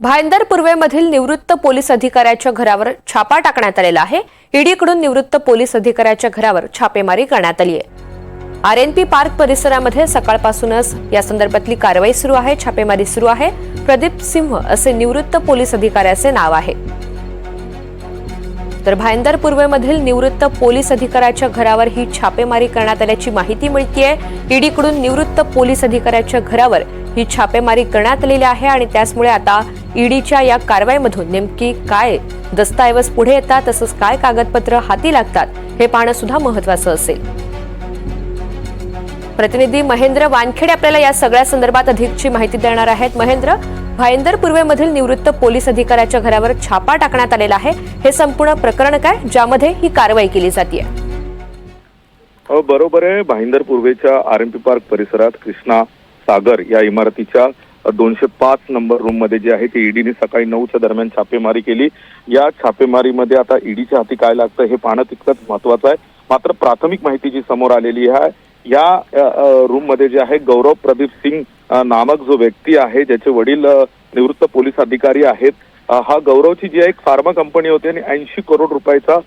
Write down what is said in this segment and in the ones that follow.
भाईंदर पूर्वेमधील निवृत्त पोलीस अधिकाऱ्याच्या घरावर छापा टाकण्यात आलेला आहे. ईडीकडून निवृत्त पोलीस अधिकाऱ्याच्या घरावर छापेमारी करण्यात आली आहे. आर एन पी पार्क परिसरामध्ये सकाळपासूनच या संदर्भातली कारवाई सुरू आहे छापेमारी सुरू आहे. प्रदीप सिंह असे निवृत्त पोलीस अधिकाऱ्याचे नाव आहे. तर भाईंदर पूर्वेमधील निवृत्त पोलीस अधिकाऱ्याच्या घरावर ही छापेमारी करण्यात आल्याची माहिती मिळतीये. ईडीकडून निवृत्त पोलीस अधिकाऱ्याच्या घरावर ही छापेमारी करण्यात आलेली आहे आणि त्याचमुळे आता ईडीच्या या कारवाईमधून नेमकी काय दस्तऐवज पुढे येतात तसंच काय कागदपत्र हाती लागतात हे पाहणं सुद्धा महत्वाचं असेल. प्रतिनिधी महेंद्र वानखेडे आपल्याला या सगळ्या संदर्भात अधिकची माहिती देणार आहेत. महेंद्र भाईंदर पूर्वेमधील निवृत्त पोलीस अधिकाऱ्याच्या घरावर छापा टाकण्यात आलेला आहे. हे संपूर्ण प्रकरण काय ज्यामध्ये ही कारवाई केली जाते हो बरोबर आहे. भाईंदर पूर्वेच्या आर एम पी पार्क परिसरात कृष्णा सागर या इमारतीच्या दोनशे पाच नंबर रूममध्ये जे आहे ते ईडीने सकाळी नऊच्या दरम्यान छापेमारी केली. या छापेमारीमध्ये आता ईडीच्या हाती काय लागतं हे पाहणं तितकंच महत्वाचं आहे. मात्र प्राथमिक माहिती जी समोर आलेली आहे. या रूममध्ये जे आहे गौरव प्रदीप सिंग नामक जो व्यक्ती आहे ज्याचे वडील निवृत्त पोलीस अधिकारी आहेत हा गौरवची जी आहे एक फार्मा कंपनी होती आणि ऐंशी करोड रुपयाचा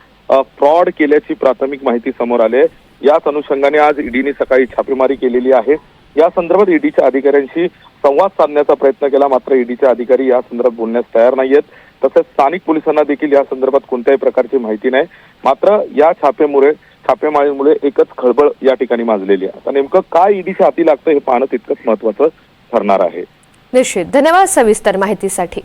फ्रॉड केल्याची प्राथमिक माहिती समोर आली आहे. याच अनुषंगाने आज ईडीने सकाळी छापेमारी केलेली आहे. या संदर्भात ईडीच्या अधिकाऱ्यांशी संवाद साधण्याचा प्रयत्न केला. मात्र ईडीचे अधिकारी या संदर्भात बोलण्यास तयार नाहीयेत. तसेच स्थानिक पोलिसांना देखील या संदर्भात कोणत्याही प्रकारची माहिती नाही. मात्र या छापेमुळे छापेमारीमुळे एकच खळबळ या ठिकाणी माजलेली आहे. आता नेमकं काय ईडीच्या हाती लागतं हे पाहणं तितकंच महत्वाचं ठरणार आहे. निश्चित. धन्यवाद सविस्तर माहितीसाठी.